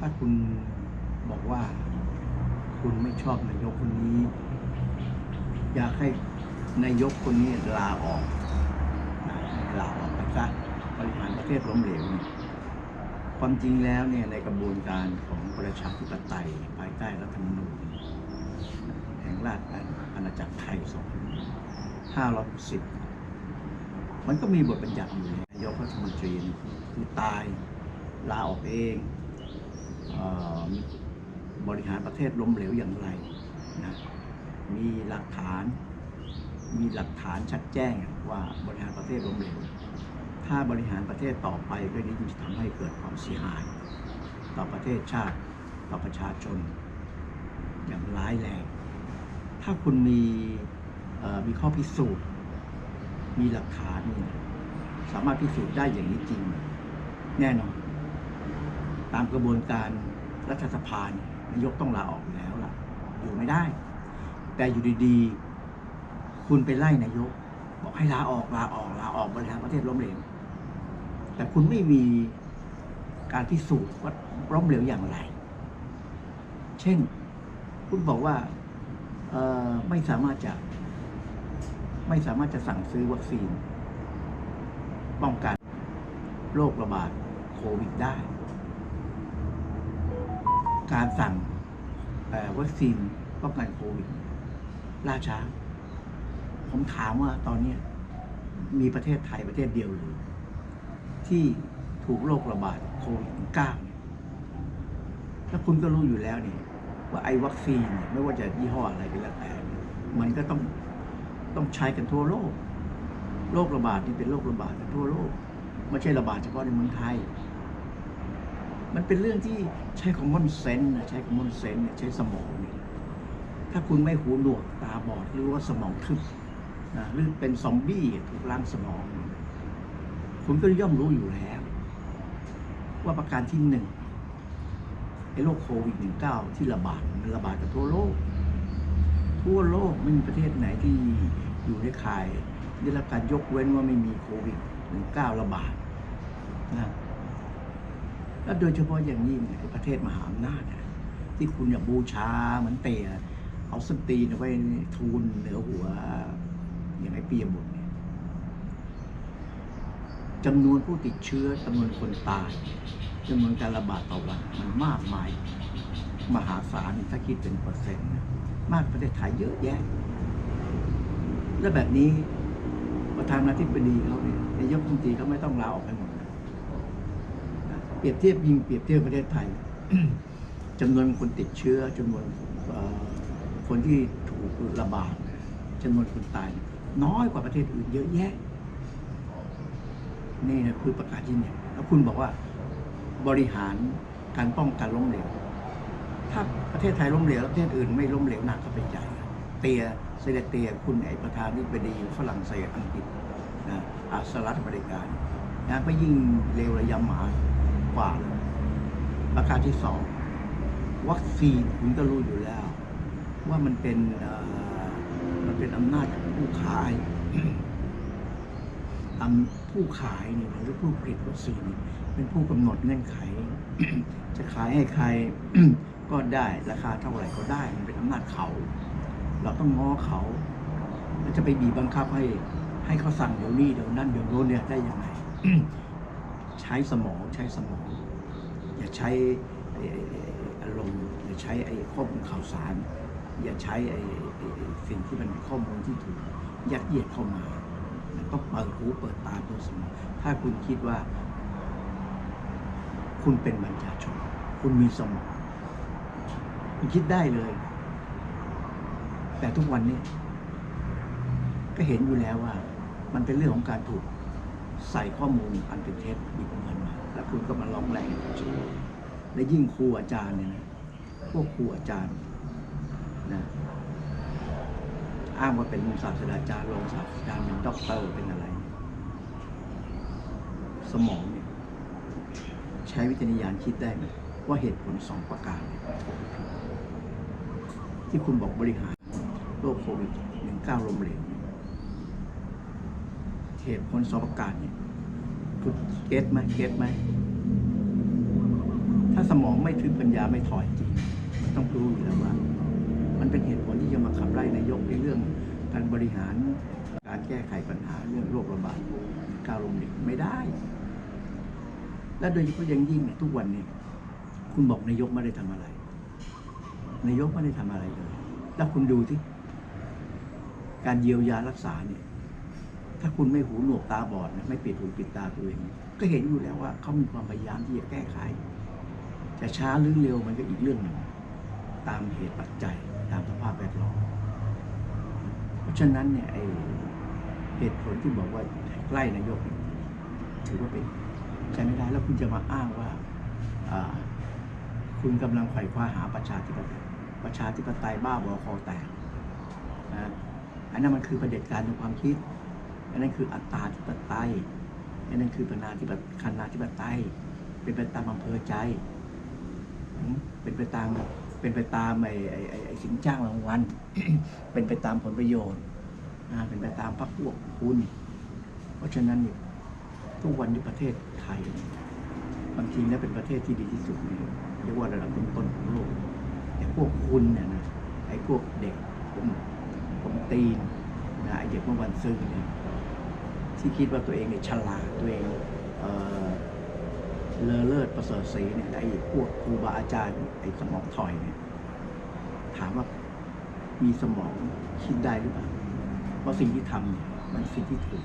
ถ้าคุณบอกว่าคุณไม่ชอบนายกคนนี้ อยากให้นายกคนนี้ลาออกลาออกไปซะบริหารประเทศล้มเหลวความจริงแล้วเนี่ยในกระบวนการของประชาธิปไตยภายใต้รัฐธรรมนูญแห่งราชอาณาจักรไทย2510มันก็มีบทบัญญัติอยู่นายกรัฐมนตรีคือตายลาออกเอง บริหารประเทศล้มเหลวอย่างไรนะมีหลักฐาน มีหลักฐานชัดแจ้งว่าบริหารประเทศล้มเหลว ถ้าบริหารประเทศต่อไปก็ยิ่งจะทำให้เกิดความเสียหาย ต่อประเทศชาติต่อประชาชน อย่างร้ายแรง ถ้าคุณมีมีข้อพิสูจน์ มีหลักฐาน สามารถพิสูจน์ได้อย่างนี้จริง แน่นอน ตามกระบวนการรัฐสภาเนี่ยนายกต้องลาออกอยู่แล้วล่ะ อยู่ไม่ได้ แต่อยู่ดีๆ คุณไปไล่นายก บอกให้ลาออกลาออกลาออกบริหารประเทศล้มเหลวแต่คุณไม่มีการพิสูจน์ว่าล้มเหลวอย่างไร เช่น คุณบอกว่าไม่สามารถจะ ไม่สามารถจะสั่งซื้อวัคซีน ป้องกันโรคระบาดโควิดได้ การสั่งวัคซีนป้องกันโควิดล่าช้า ผมถามว่าตอนนี้มีประเทศไทยประเทศเดียวหรือที่ถูกโรคระบาดโควิด9เนี่ยแล้วคุณก็รู้อยู่แล้วเนี่ยว่าไอ้วัคซีนไม่ว่าจะยี่ห้ออะไรก็แล้วแต่มันก็ต้องต้องใช้กันทั่วโลก โรคระบาดนี่เป็นโรคระบาดทั่วโลก ไม่ใช่ระบาดเฉพาะในเมืองไทย มันเป็นเรื่องที่ใช้ของมอนเซนนะใช้ของมอนเซนเนี่ยใช้สมองเนี่ยถ้าคุณไม่หูหนวกตาบอดหรือว่าสมองทึบนะหรือเป็นซอมบี้ถูกล้างสมอง คุณก็ย่อมรู้อยู่แล้ว ว่าประการที่หนึ่งไอ้โรคโควิด -19 ที่ระบาดมันระบาดกันทั่วโลก ทั่วโลกไม่มีประเทศไหนที่อยู่ในข่ายได้รับการยกเว้นว่าไม่มีโควิด -19 ระบาดนะ แล้วโดยเฉพาะอย่างยิ่งเนี่ยไอ้ประเทศมหาอำนาจเนี่ยที่คุณอย่าบูชาเหมือนเตะเอาสตีนเอาไว้ทูลเหนือหัว อย่างไอ้ปียบุตรเนี่ยจำนวนผู้ติดเชื้อจำนวนคนตายจำนวนการระบาดต่อวันมันมากมาย มหาศาลถ้าคิดเป็นเปอร์เซ็นต์มากประเทศไทยเยอะแยะ และแบบนี้ประธานาธิบดีเขาเนี่ยนายกรัฐมนตรีเขาไม่ต้องลาออกไปหมด เปรียบเทียบยิงเปรียบเทียบประเทศไทยจำนวนคนติดเชื้อจำนวนเอ่อคนที่ถูกระบาดจำนวนคนตาย น้อยกว่าประเทศอื่นเยอะแยะ นี่นะคือประกาศที่เนี่ยแล้วคุณบอกว่าบริหารการป้องกันล้มเหลวถ้าประเทศไทยล้มเหลวแล้วประเทศอื่นไม่ล้มเหลวหนักก็ไปใหญ่เตียเซเลเตียคุณไอประธานาธิบดีฝรั่งเศสอังกฤษนะอาสหรัฐอเมริกานะก็ยิ่งเลวระยำหมา กว่าเลยประการที่สองวัคซีนคุณก็รู้อยู่แล้ว ว่ามันเป็นเอ่อมันเป็นอำนาจของผู้ขายอำผู้ขายเนี่ยหรือผู้ผลิตวัคซีนเนี่ยเป็นผู้กำหนดเงื่อนไข จะขายให้ใครก็ได้ราคาเท่าไหร่ก็ได้มันเป็นอำนาจเขา เราต้องง้อเขาแล้วจะไปบีบบังคับให้ให้เขาสั่งเดี๋ยวนี้เดี๋ยวนั้นเดี๋ยวโน้นเนี่ยได้ยังไง ใช้สมองใช้สมอง อย่าใช้อารมณ์อย่าใช้ไอ้ข้อมูลข่าวสาร อย่าใช้ไอ้สิ่งที่มันเป็นข้อมูลที่ถูกยัดเยียดเข้ามาต้องเปิดหูเปิดตาเปิดสมองถ้าคุณคิดว่า คุณเป็นบัญชาชน คุณมีสมองคุณคิดได้เลย แต่ทุกวันนี้ก็เห็นอยู่แล้วว่า มันเป็นเรื่องของการถูก ใส่ข้อมูลอันเป็นเท็จบิดเบือนมาแล้วคุณก็มาร้องแรงกับชื่อและยิ่งครูอาจารย์เนี่ยนะพวกครูอาจารย์นะอ้างว่าเป็นศาสตราจารย์รองศาสตราจารย์เป็นด็อกเตอร์เป็นอะไร สมองเนี่ยใช้วิจารณญาณคิดได้ไหมว่าเหตุผลสองประการที่คุณบอกบริหารโรคโควิดหนึ่งเก้าลมเหลว เนี่ยเหตุผลสองประการเนี่ยคุณเก็ตไหมเก็ตไหม ถ้าสมองไม่ถึงปัญญาไม่ถอยจริง มันต้องรู้อยู่แล้วว่า มันเป็นเหตุผลที่จะมาขับไล่นายกในเรื่องการบริหารการแก้ไขปัญหาเรื่องโรคระบาดก้าวลงเด็กไม่ได้ และโดยเฉพาะย่างยิ่งเนี่ยทุกวันเนี้คุณบอกนายกไม่ได้ทำอะไร นายกไม่ได้ทำอะไรเลย แล้วคุณดูที่การเยียวยารักษาเนี่ย ถ้าคุณไม่หูหนวกตาบอดนะไม่ปิดหูปิดตาตัวเอง ก็เห็นอยู่แล้วว่าเขามีความพยายามที่จะแก้ไข จะช้าหรือเร็วมันก็อีกเรื่องหนึ่ง ตามเหตุปัจจัยตามสภาพแวดล้อม เพราะฉะนั้นเนี่ยไอเหตุผลที่บอกว่าใกล้นายก ถือว่าเป็นใช้ไม่ได้แล้วคุณจะมาอ้างว่าคุณกำลังไขว่คว้าหาประชาธิปไตยประชาธิปไตยบ้าบอคอแตกนะอันนั้นมันคือประเด็จการในความคิด อันนั้นคืออัตตาธิปไตยอันนั้นคือปนาธิปไตยคณาธิปไตย เป็นไปตามอำเภอใจ เป็นไปตามเป็นไปตามไอ้ไอ้ไอ้สินจ้างรางวัล เป็นไปตามผลประโยชน์เป็นไปตามพรรคพวกคุณ เพราะฉะนั้นเนี่ยทุกวันที่ประเทศไทยเนี่ยความจริงแล้วเป็นประเทศที่ดีที่สุดเนี่ยเรียกว่าระดับต้นๆของโลกแต่พวกคุณเนี่ยนะไอ้พวกเด็กผมผมตีนนะไอ้เด็กเมื่อวันซื้อเนี่ย ที่คิดว่าตัวเองเนี่ยฉลาดตัวเองเออเลอเลิศประเสริฐศรีเนี่ยไอ้พวกครูบาอาจารย์ไอ้สมองถอยเนี่ยถามว่ามีสมองคิดได้หรือเปล่าเพราะสิ่งที่ทำเนี่ยมันสิ่งที่ถูก